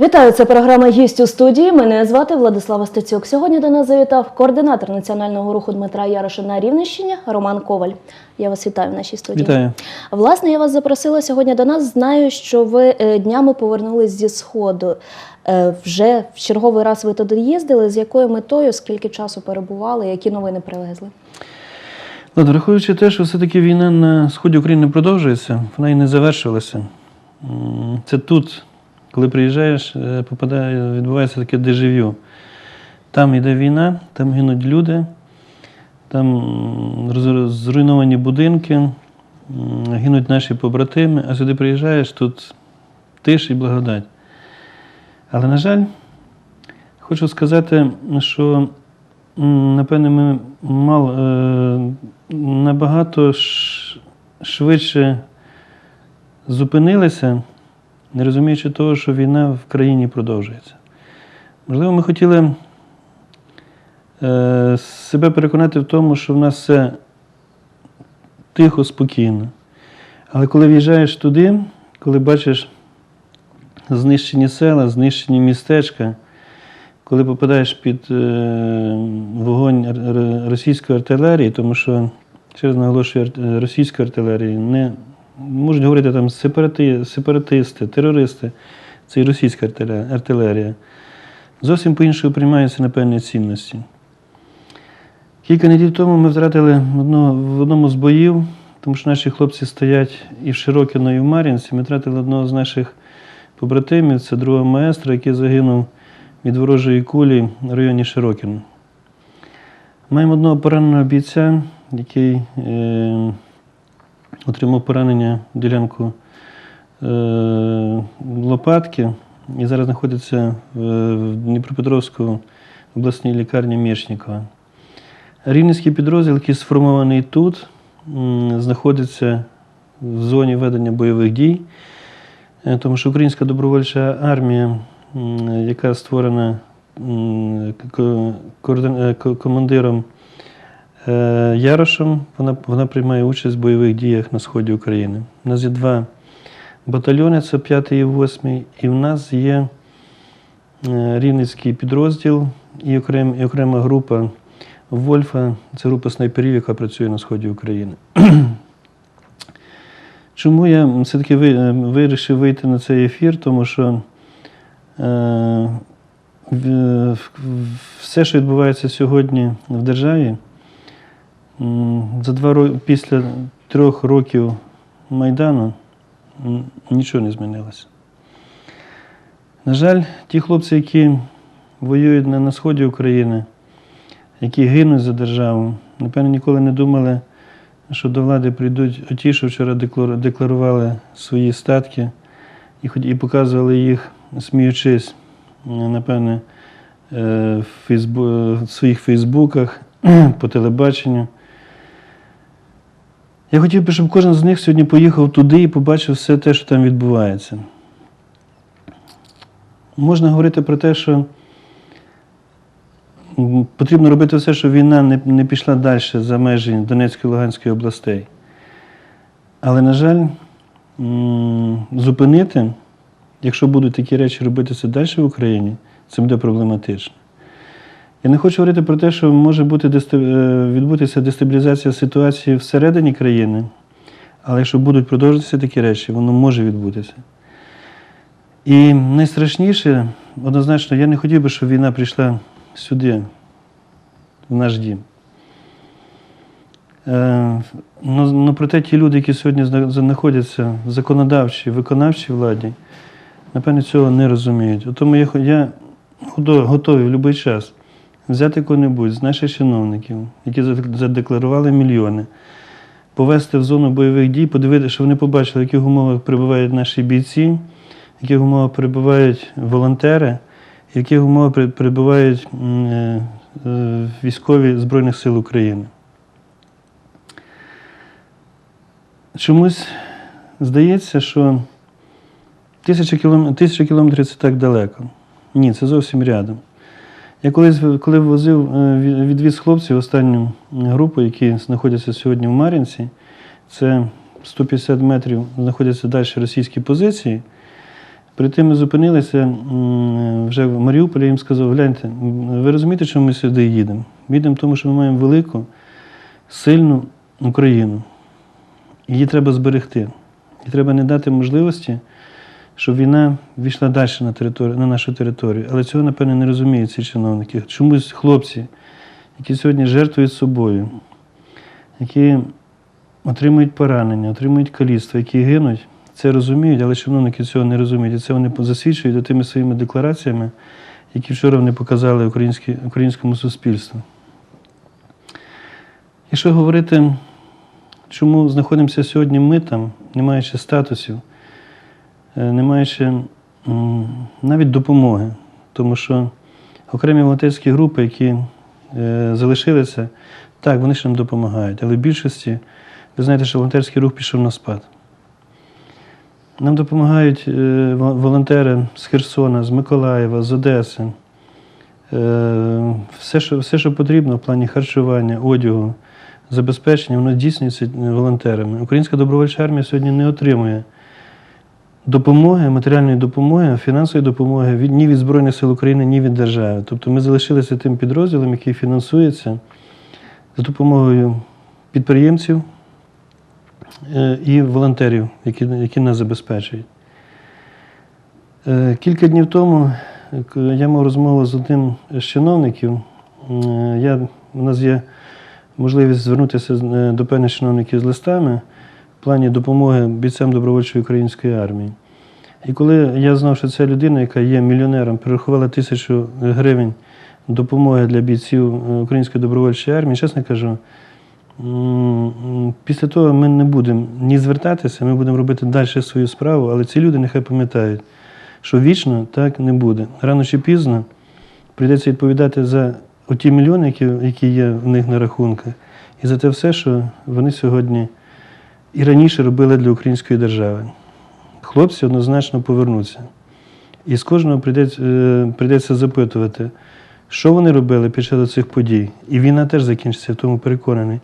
Вітаю, це програма «Гість у студії. Мене звати Владислава Стецюк. Сьогодні до нас завітав координатор національного руху Дмитра Яроша на Рівненщині Роман Коваль. Я вас вітаю в нашій студії. Вітаю. Власне, я вас запросила сьогодні до нас. Знаю, що ви е, днями повернулись зі сходу. Е, Вже в черговий раз ви туди їздили. З якою метою, скільки часу перебували, які новини привезли? От, враховуючи те, що все-таки війна на сході України продовжується, вона і не завершилася. Це тут, коли приїжджаєш, е, попадає, відбувається таке дежавю. Там йде війна, там гинуть люди, там зруйновані будинки, гинуть наші побратими, а сюди приїжджаєш, тут тиш і благодать. Але, на жаль, хочу сказати, що Напевне, ми мал, е, набагато швидше зупинилися, не розуміючи того, що війна в країні продовжується. Можливо, ми хотіли е, себе переконати в тому, що в нас все тихо, спокійно. Але коли в'їжджаєш туди, коли бачиш знищені села, знищені містечка, коли попадаєш під е, вогонь російської артилерії, тому що, через наголошую, російської артилерії не можуть говорити там сепарати, сепаратисти, терористи, це і російська артилерія. Зовсім по-іншому приймаються на певні цінності. Кілька неділь тому ми втратили одного, в одному з боїв, тому що наші хлопці стоять і в Широкіно, і в Мар'їнці. Ми втратили одного з наших побратимів, це другого маестра, який загинув від ворожої кулі в районі Широкіно. Маємо одного пораненого бійця, який е, отримав поранення ділянку е, лопатки і зараз знаходиться в, Дніпропетровську обласній лікарні Мєшнікова. Рівненський підрозділ, який сформований тут, знаходиться в зоні ведення бойових дій, Е, тому що Українська добровольча армія, яка створена е, ко- командиром Ярошем, вона, вона приймає участь в бойових діях на сході України. У нас є два батальйони, це 5 і 8, і в нас є е, Рівненський підрозділ і окрема, і окрема група Вольфа, це група снайперів, яка працює на сході України. Чому я все-таки е, вирішив вийти на цей ефір? Тому що е, все, що відбувається сьогодні в державі, за два роки після трьох років Майдану нічого не змінилося. На жаль, ті хлопці, які воюють на, сході України, які гинуть за державу, напевно, ніколи не думали, що до влади прийдуть оті, що вчора декларували свої статки і, показували їх, сміючись, напевне, е, в своїх фейсбуках, по телебаченню. Я хотів би, щоб кожен з них сьогодні поїхав туди і побачив все те, що там відбувається. Можна говорити про те, що потрібно робити все, щоб війна не, пішла далі за межі Донецької і Луганської областей. Але, на жаль, зупинити, якщо будуть такі речі робитися далі в Україні, це буде проблематично. Я не хочу говорити про те, що може бути е, відбутися дестабілізація ситуації всередині країни, але якщо будуть продовжуватися такі речі, воно може відбутися. І найстрашніше, однозначно, я не хотів би, щоб війна прийшла сюди, в наш дім. Е, ну, ну, проте ті люди, які сьогодні знаходяться в законодавчій, виконавчій владі, напевно, цього не розуміють. Тому я, я готовий в будь-який час взяти кого-небудь з наших чиновників, які задекларували мільйони, повести в зону бойових дій, подивитися, щоб вони побачили, в яких умовах перебувають наші бійці, в яких умовах перебувають волонтери, в яких умовах перебувають е, е, військові Збройних сил України. Чомусь здається, що тисяча кілометрів це так далеко. Ні, це зовсім рядом. Я колись, коли возив е, відвіз хлопців останню групу, які знаходяться сьогодні в Мар'їнці, це 150 метрів знаходяться далі російські позиції. Перед тим ми зупинилися вже в Маріуполі, я їм сказав, гляньте, ви розумієте, чому ми сюди їдемо? Їдемо тому, що ми маємо велику, сильну Україну. Її треба зберегти. І треба не дати можливості, щоб війна війшла далі на, територію, на нашу територію. Але цього, напевне, не розуміють ці чиновники. Чомусь хлопці, які сьогодні жертвують собою, які отримують поранення, отримують каліцтво, які гинуть, це розуміють, але чиновники цього не розуміють. І це вони засвідчують тими своїми деклараціями, які вчора вони показали українському суспільству. Якщо говорити, чому знаходимося сьогодні ми там, не маючи статусів, е, не маючи навіть допомоги, тому що окремі волонтерські групи, які е, залишилися, так, вони ж нам допомагають, але в більшості, ви знаєте, що волонтерський рух пішов на спад. Нам допомагають е, волонтери з Херсона, з Миколаєва, з Одеси. Все, що, все, що потрібно в плані харчування, одягу, забезпечення, воно здійснюється волонтерами. Українська добровольча армія сьогодні не отримує допомоги, матеріальної допомоги, фінансової допомоги від, ні від Збройних сил України, ні від держави. Тобто ми залишилися тим підрозділом, який фінансується за допомогою підприємців е, і волонтерів, які, які нас забезпечують. Е, Кілька днів тому е, я мав розмову з одним з чиновників. Я, у нас є можливість звернутися до певних чиновників з листами плані допомоги бійцям добровольчої української армії. І коли я знав, що це людина, яка є мільйонером, перерахувала тисячу гривень допомоги для бійців е, української добровольчої армії, чесно кажу, після того ми не будемо ні звертатися, ми будемо робити далі свою справу, але ці люди нехай пам'ятають, що вічно так не буде. Рано чи пізно прийдеться відповідати за ті мільйони, які є в них на рахунках, і за те все, що вони сьогодні і раніше робили для української держави. Хлопці однозначно повернуться. І з кожного прийдеться, е, прийдеться запитувати, що вони робили під час цих подій. І війна теж закінчиться, в тому переконаний.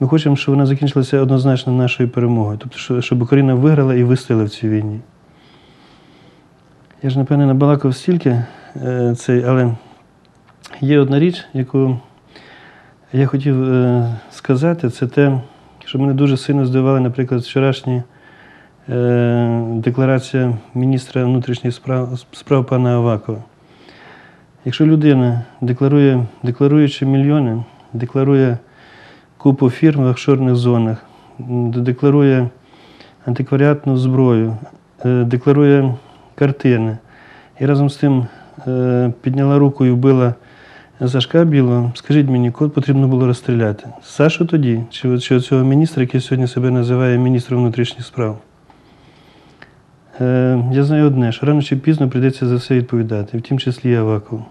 Ми хочемо, щоб вона закінчилася однозначно нашою перемогою. Тобто, щоб Україна виграла і вистояла в цій війні. Я ж, напевне, набалакав стільки е, цей, але є одна річ, яку я хотів е, сказати, це те, що мене дуже сильно здивували, наприклад, вчорашні е, декларація міністра внутрішніх справ, справ пана Авакова. Якщо людина декларує, декларуючи мільйони, декларує купу фірм в офшорних зонах, декларує антикваріатну зброю, е, декларує картини, і разом з тим е, підняла руку і вбила Сашка Білого, скажіть мені, кого потрібно було розстріляти? Сашу тоді, чи, чи цього міністра, який сьогодні себе називає міністром внутрішніх справ? Е, я знаю одне, що рано чи пізно прийдеться за все відповідати, в тім числі і Авакову.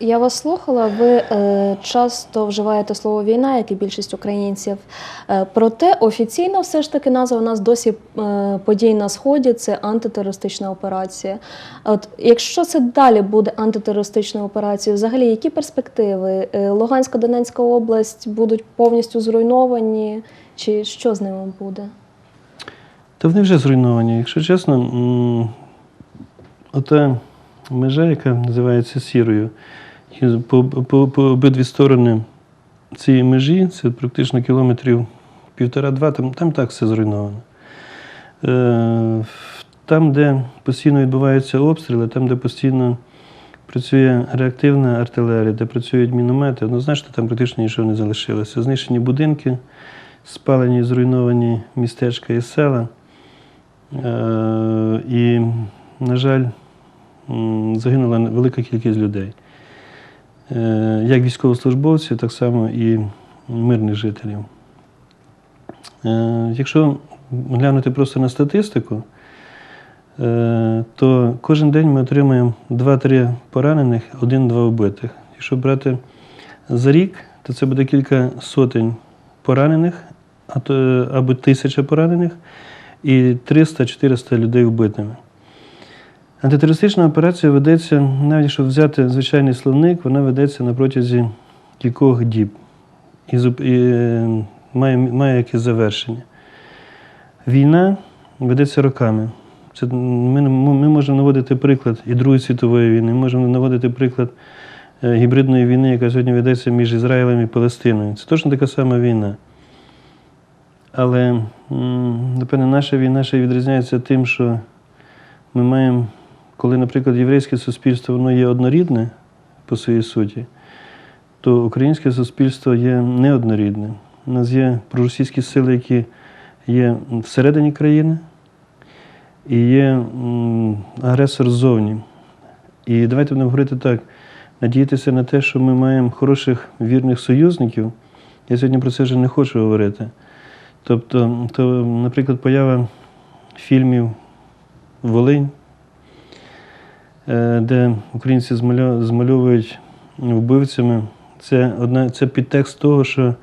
Я вас слухала. Ви е, часто вживаєте слово війна, як і більшість українців. Е, проте офіційно все ж таки назва у нас досі е, подій на сході це антитерористична операція. От якщо це далі буде антитерористичною операцією, взагалі які перспективи? Е, Луганська Донецька область будуть повністю зруйновані, чи що з ними буде? Та вони вже зруйновані. Якщо чесно, ота межа, яка називається сірою, і по, по, по обидві сторони цієї межі, це практично кілометрів півтора-два, там, там так все зруйновано. Е, там, де постійно відбуваються обстріли, там, де постійно працює реактивна артилерія, де працюють міномети, однозначно там практично нічого не залишилося. Знищені будинки, спалені, і зруйновані містечка і села. Е, І, на жаль, загинула велика кількість людей. Е, Як військовослужбовців, так само і мирних жителів. Е, Якщо глянути просто на статистику, е, то кожен день ми отримуємо 2-3 поранених, 1-2 вбитих. Якщо брати за рік, то це буде кілька сотень поранених, або тисяча поранених і 300-400 людей вбитими. Антитерористична операція ведеться, навіть якщо взяти звичайний словник, вона ведеться на протязі кількох діб і, і е, має, має якесь завершення. Війна ведеться роками. Це ми, ми можемо наводити приклад і Другої світової війни, ми можемо наводити приклад е, гібридної війни, яка сьогодні ведеться між Ізраїлем і Палестиною. Це точно така сама війна. Але, напевне, наша війна ще відрізняється тим, що ми маємо, коли, наприклад, єврейське суспільство воно є однорідне по своїй суті, то українське суспільство є неоднорідне. У нас є проросійські сили, які є всередині країни, і є агресор ззовні. І давайте будемо говорити так: надіятися на те, що ми маємо хороших вірних союзників. Я сьогодні про це вже не хочу говорити. Тобто, то, наприклад, поява фільмів Волинь, де українці змальовують вбивцями, це, одна, це підтекст того, що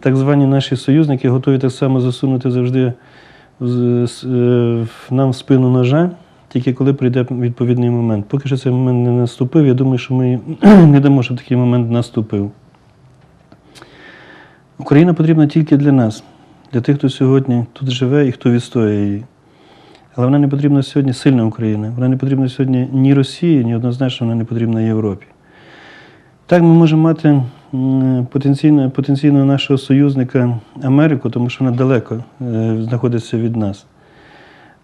так звані наші союзники готові так само засунути завжди е, нам в спину ножа, тільки коли прийде відповідний момент. Поки що цей момент не наступив, я думаю, що ми не дамо, щоб такий момент наступив. Україна потрібна тільки для нас, для тих, хто сьогодні тут живе і хто відстоює її. Але вона не потрібна сьогодні сильна Україна. Вона не потрібна сьогодні ні Росії, ні однозначно вона не потрібна Європі. Так, ми можемо мати потенційно, потенційно нашого союзника Америку, тому що вона далеко е, знаходиться від нас.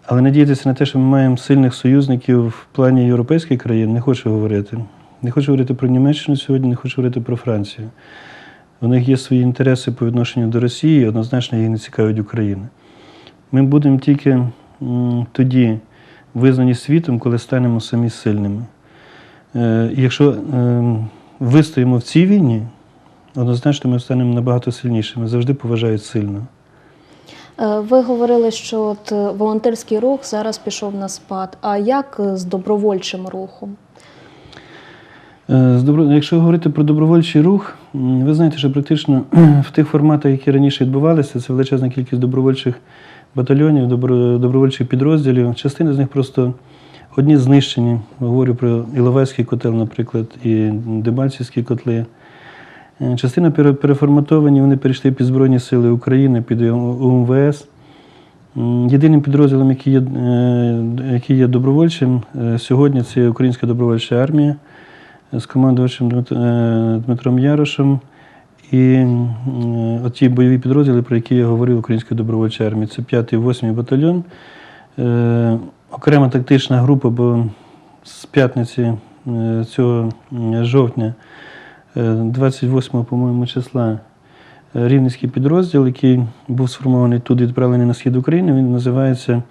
Але надіятися на те, що ми маємо сильних союзників в плані європейських країн, не хочу говорити. Не хочу говорити про Німеччину сьогодні, не хочу говорити про Францію. У них є свої інтереси по відношенню до Росії, і однозначно їх не цікавить Україна. Ми будемо тільки тоді визнані світом, коли станемо самі сильними. Е, і якщо е, вистоїмо в цій війні, однозначно ми станемо набагато сильнішими. Завжди поважають сильно. Е, Ви говорили, що от е, волонтерський рух зараз пішов на спад. А як з добровольчим рухом? Якщо говорити про добровольчий рух, ви знаєте, що практично в тих форматах, які раніше відбувалися, це величезна кількість добровольчих батальйонів, добровольчих підрозділів. Частина з них просто одні знищені. Говорю про Іловайський котел, наприклад, і Дебальцівські котли. Е, Частина переформатовані, вони перейшли під Збройні Сили України, під УМВС. Єдиним підрозділом, який є, е, який є добровольчим е, сьогодні, це Українська добровольча армія з командувачем Дмитром Ярошем. І м, оті бойові підрозділи, про які я говорив Української добровольчої армії, це 5-й, 8-й батальйон. Е, окрема тактична група, бо з п'ятниці е, цього жовтня, е, 28 по-моєму, числа, е, рівненський підрозділ, який був сформований тут, відправлений на схід України, він називається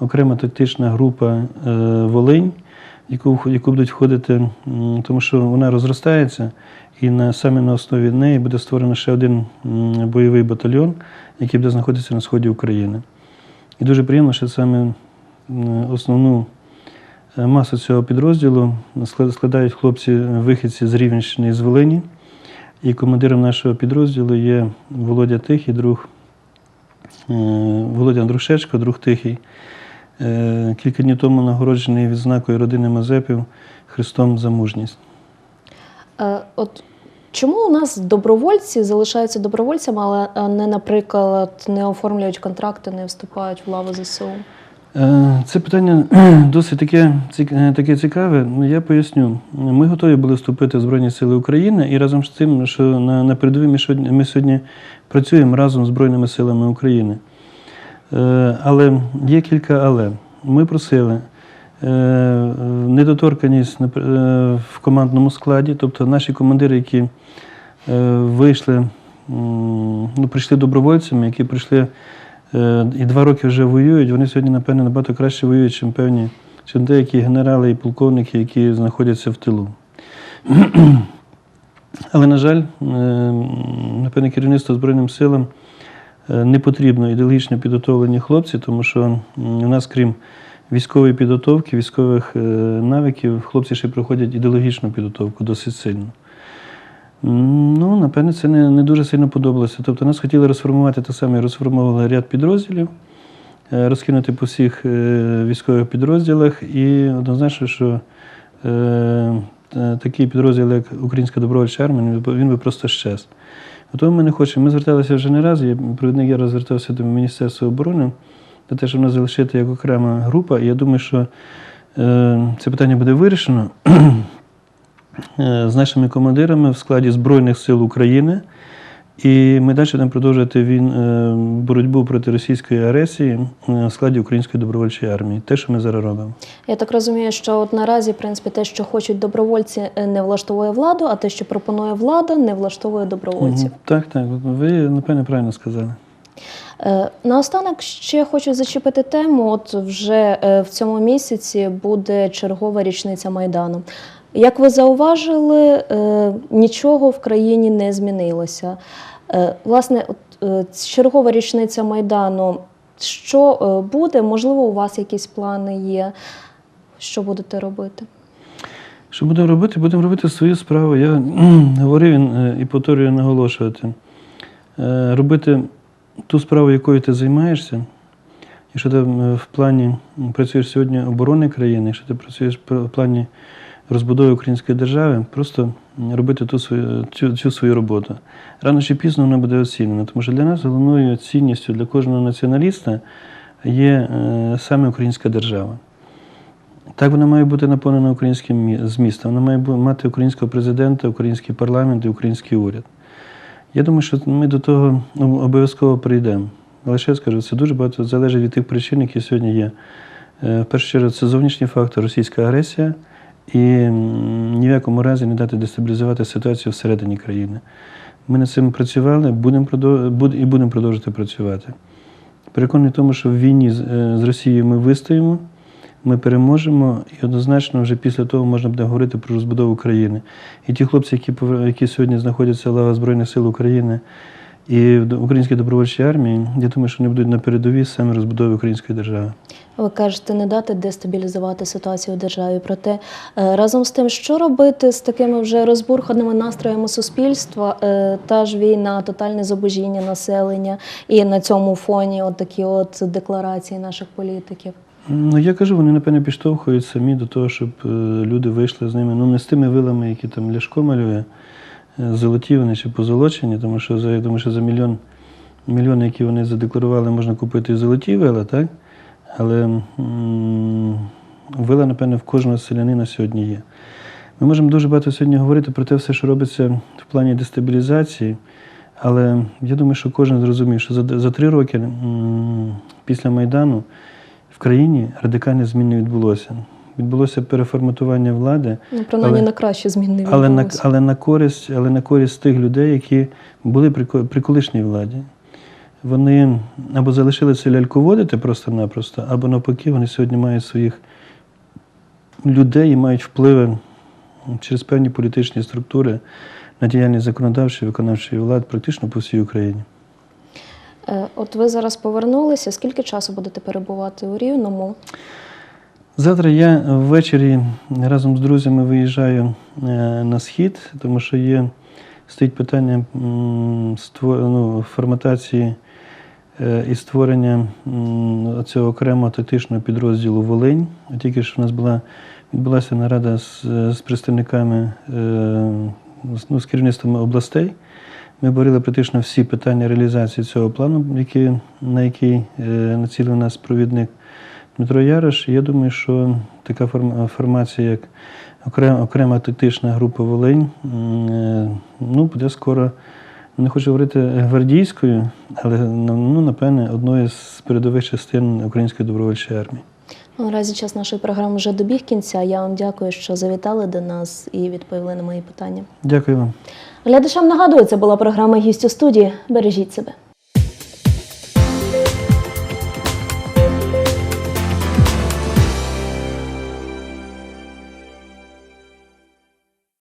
окрема тактична група е, Волинь яку, яку будуть входити, тому що вона розростається, і на, саме на основі неї буде створено ще один бойовий батальйон, який буде знаходитися на сході України. І дуже приємно, що саме основну е, масу цього підрозділу складають хлопці-вихідці з Рівненщини і з Волині. І командиром нашого підрозділу є Володя Тихий, друг е, Володя Андрушечко, друг Тихий. Е, Кілька днів тому нагороджений відзнакою родини Мазепів Христом за мужність. Е, От чому у нас добровольці залишаються добровольцями, але е, не, наприклад, не оформлюють контракти, не вступають в лаву ЗСУ? Е, Це питання досить таке, таке цікаве. Ну, Я поясню. Ми готові були вступити в Збройні Сили України, і разом з тим, що на, на передовій ми сьогодні, ми сьогодні працюємо разом з Збройними силами України. Але є кілька але. Ми просили недоторканість е, в командному складі, тобто наші командири, які е, вийшли, ну, прийшли добровольцями, які прийшли е, і два роки вже воюють, вони сьогодні, напевно, набагато краще воюють, ніж певні, чим деякі генерали і полковники, які знаходяться в тилу. Але, на жаль, е, напевне, керівництво Збройним силам е, не потрібно ідеологічно підготовлені хлопці, тому що у нас, крім військової підготовки, військових е, навиків, хлопці ще проходять ідеологічну підготовку досить сильно. Ну, напевне, це не, не дуже сильно подобалося. Тобто нас хотіли розформувати те саме, розформували ряд підрозділів, е, розкинути по всіх е, військових підрозділах, і однозначно, що е, такий підрозділ, як Українська добровольча армія, він би просто щез. Тому ми не хочемо. Ми зверталися вже не раз, я, провідник я розвертався до Міністерства оборони для того, щоб нас залишити як окрема група. І я думаю, що е, це питання буде вирішено е, з нашими командирами в складі Збройних сил України. І ми далі будемо продовжувати він, е, боротьбу проти російської агресії в складі Української добровольчої армії. Те, що ми зараз робимо. Я так розумію, що от наразі, в принципі, те, що хочуть добровольці, не влаштовує владу, а те, що пропонує влада, не влаштовує добровольців. Мгм. Так, так. Ви, напевне, правильно сказали. Е, Наостанок ще хочу зачепити тему. От вже е, в цьому місяці буде чергова річниця Майдану. Як ви зауважили, е, нічого в країні не змінилося. Власне, от, чергова річниця Майдану. Що буде? Можливо, у вас якісь плани є? Що будете робити? Що будемо робити? Будемо робити свою справу. Я говорив і повторюю наголошувати. Робити ту справу, якою ти займаєшся. Якщо ти е, в плані працюєш сьогодні оборони країни, якщо ти працюєш в плані розбудови української держави, просто робити ту свою, цю, цю свою роботу. Рано чи пізно вона буде оцінена, тому що для нас головною цінністю для кожного націоналіста є е, саме українська держава. Так вона має бути наповнена українським змістом. Вона має мати українського президента, український парламент і український уряд. Я думаю, що ми до того обов'язково прийдемо. Але ще скажу, це дуже багато залежить від тих причин, які сьогодні є. Е, В першу чергу, це зовнішній фактор російська агресія, і ні в якому разі не дати дестабілізувати ситуацію всередині країни. Ми над цим працювали будемо і будемо продовжувати працювати. Переконаний в тому, що в війні е, з Росією ми вистоїмо, ми переможемо, і однозначно вже після того можна буде говорити про розбудову країни. І ті хлопці, які, які сьогодні знаходяться в лавах Збройних сил України і в українській добровольчій армії, я думаю, що вони будуть на передовій саме розбудови української держави. Ви кажете, не дати дестабілізувати ситуацію в державі. Проте е, разом з тим, що робити з такими вже розбурханими настроями суспільства, е, та ж війна, тотальне зубожіння населення, і на цьому фоні от такі от декларації наших політиків. Ну, я кажу, вони, напевно, підштовхують самі до того, щоб е, люди вийшли з ними. Ну, не з тими вилами, які там Ляшко малює, е, золоті вони чи позолочені, тому що за, я думаю, що за мільйон, мільйони, які вони задекларували, можна купити і золоті вила, так? Але м, вила, напевно, в кожного селянина сьогодні є. Ми можемо дуже багато сьогодні говорити про те все, що робиться в плані дестабілізації, але я думаю, що кожен зрозумів, що за, за три роки м, після Майдану країні радикальне змін не відбулося. Відбулося переформатування влади, Ну, принаймні Але- на краще змін не але на, але, на користь, але на користь тих людей, які були при, при колишній владі. Вони або залишилися ляльководити просто-напросто, або навпаки, вони сьогодні мають своїх людей і мають впливи через певні політичні структури на діяльність законодавчої виконавчої влади практично по всій Україні. Е, От ви зараз повернулися. Скільки часу будете перебувати у Рівному? Завтра я ввечері разом з друзями виїжджаю е, на схід, тому що є стоїть питання ну, форматації е, і створення цього окремого тактичного підрозділу Волинь. Тільки що в нас була відбулася нарада з, з представниками ну, з керівництвом областей. Ми говорили практично всі питання реалізації цього плану, який, на який е, націлив нас провідник Дмитро Ярош. І Я думаю, що така форм- формація, як окрема, окрема тактична група Волинь, е, ну, буде скоро, не хочу говорити гвардійською, але ну, напевне, одною з передових частин Української добровольчої армії. Ну, Наразі час нашої програми вже добіг кінця. Я вам дякую, що завітали до нас і відповіли на мої питання. Дякую вам. Глядачам нагадую, це була програма «Гість у студії. Бережіть себе.